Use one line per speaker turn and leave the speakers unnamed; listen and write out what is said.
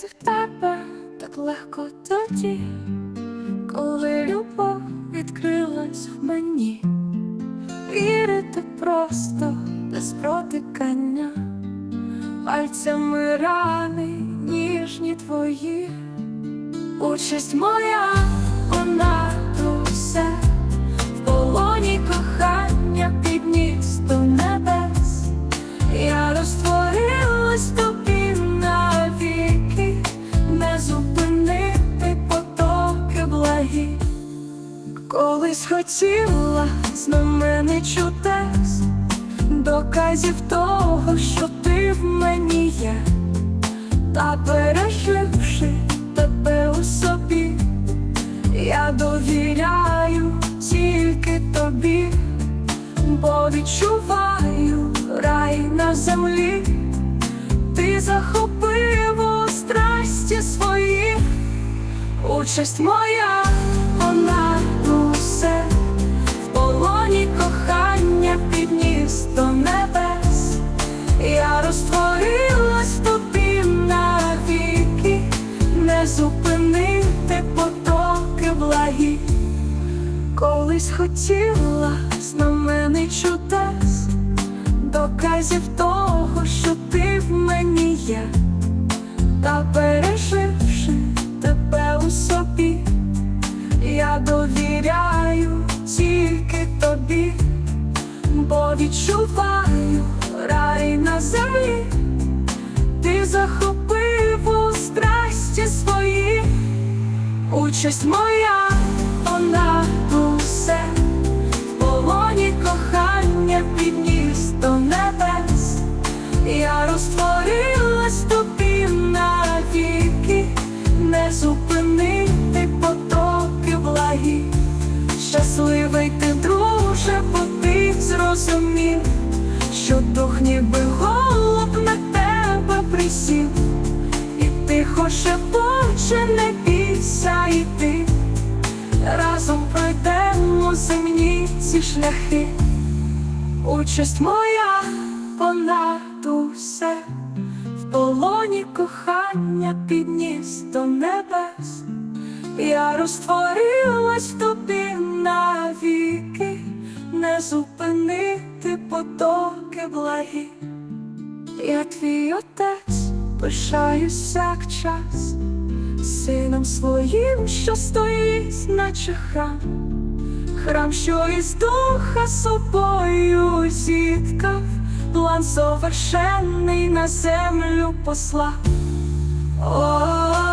вірити в тебе так легко тоді, коли любов відкрилась в мені, вірити просто без протикання, пальцями рани ніжні твої, участь моя, Колись хотіла знамени чудес, доказів того, що ти в мені є, та переживши тебе у собі, я довіряю тільки тобі. Бо відчуваю рай на землі, ти захопив у страсті свої, участь моя, вона усе в полоні кохання підніс до небес, я розтворилась тобі навіки, не зупинити потоки благі. Колись хотіла знамений чудес, доказів того, що довіряю тільки тобі, бо відчуваю рай на землі, ти захопив у страсті свої. Участь моя, вона зрозумів, що дух ніби голуб на тебе присів. І тихо шепоче, не бійся йти, разом пройдемо земні ці шляхи, участь моя понад усе, в полоні кохання підніс до небес, я розтворилась тобі навіки, не зупинити потоки благі. Я твій отець, пишаюсь як час, сином своїм, що стоїть, наче храм, храм, що із духа собою зіткав, план совершенний на землю послав. О,